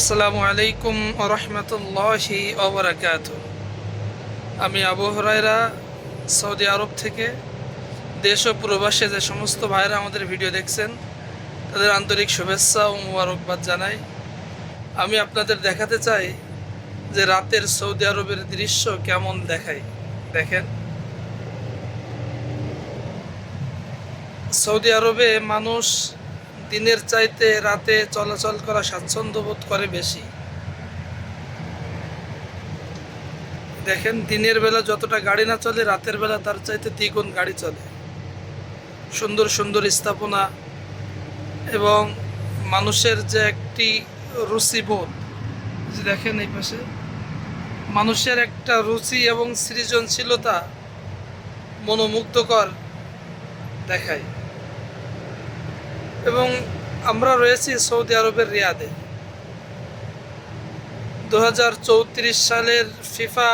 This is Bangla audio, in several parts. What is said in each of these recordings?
আসসালামু আলাইকুম রহমতুল্লাহি ওবরাকাত আমি আবু হরাইরা সৌদি আরব থেকে। দেশ ও প্রবাসে যে সমস্ত ভাইরা আমাদের ভিডিও দেখছেন, তাদের আন্তরিক শুভেচ্ছা ও মুবারকবাদ জানাই। আমি আপনাদের দেখাতে চাই যে রাতের সৌদি আরবের দৃশ্য কেমন দেখায়। দেখেন। সৌদি আরবে মানুষ দিনের চাইতে রাতে চলাচল করা স্বাচ্ছন্দ্য বোধ করে বেশি। দেখেন, দিনের বেলা যতটা গাড়ি না চলে, রাতের বেলা তার চাইতে দ্বিগুণ গাড়ি চলে। সুন্দর সুন্দর স্থাপনা এবং মানুষের যে একটি রুচিবোধ দেখেন এই পাশে, মানুষের একটা রুচি এবং সৃজনশীলতা মনোমুগ্ধকর দেখায়। এবং আমরা রয়েছি সৌদি আরবের রিয়াদে। দু হাজার চৌত্রিশ সালের ফিফা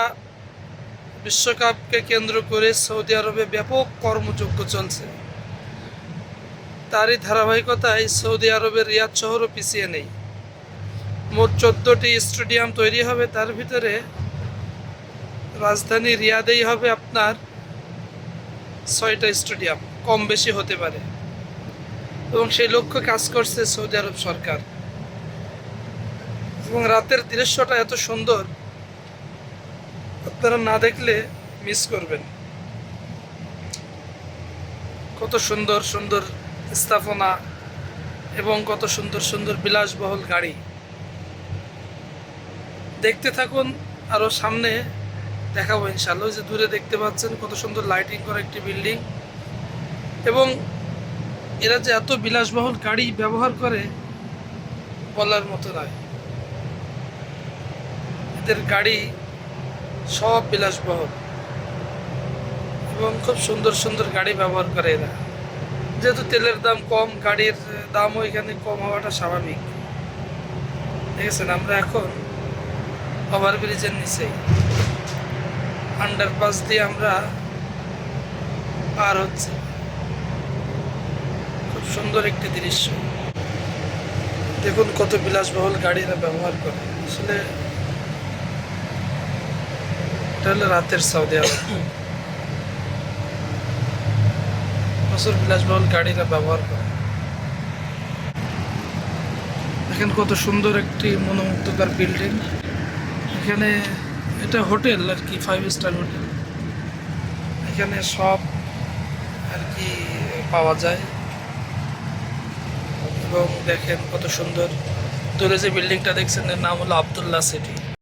বিশ্বকাপকে কেন্দ্র করে সৌদি আরবে ব্যাপক কর্মযজ্ঞ চলছে। তারই ধারাবাহিকতায় সৌদি আরবের রিয়াদ শহরও পিছিয়ে নেই। মোট চোদ্দোটি স্টেডিয়াম তৈরি হবে, তার ভিতরে রাজধানী রিয়াদেই হবে আপনার ছয়টা স্টেডিয়াম, কম বেশি হতে পারে। এবং সেই লক্ষ্য কাজ করছে সৌদি আরব সরকার। এবং রাতের দৃশ্যটা এত সুন্দর, আপনারা না দেখলে মিস করবেন। কত সুন্দর সুন্দর স্থাপনা এবং কত সুন্দর সুন্দর বিলাসবহুল গাড়ি। দেখতে থাকুন আরও সামনে দেখাবো ইনশাল্লাহ যে দূরে দেখতে পাচ্ছেন কত সুন্দর লাইটিং করা একটি বিল্ডিং এবং এরা যে এত বিলাসবহুল গাড়ি ব্যবহার করে, বলার মতো নয়। এদের গাড়ি সব বিলাসবহুল এবং খুব সুন্দর সুন্দর গাড়ি ব্যবহার করে এরা। যেহেতু তেলের দাম কম, গাড়ির দামও এখানে কম হওয়াটা স্বাভাবিক। দেখেছেন, আমরা এখন ওভারব্রিজের নিচেই আন্ডারপাস দিয়ে আমরা পার হচ্ছে। সুন্দর একটি দৃশ্য। দেখুন কত বিলাসবহুল গাড়ি গাড়িরা ব্যবহার করে। আসলে রাতের সৌদি আরব। প্রচুর বিলাসবহুল গাড়িরা ব্যবহার করে। দেখেন কত সুন্দর একটি মনোমুগ্ধকর বিল্ডিং। এখানে এটা হোটেল আর কি ফাইভ স্টার হোটেল। এখানে সব আর কি পাওয়া যায়। এবং দেখেন কত সুন্দর। দূরে যে বিল্ডিংটা দেখছেন এর নাম হলো আবদুল্লাহ সিটি।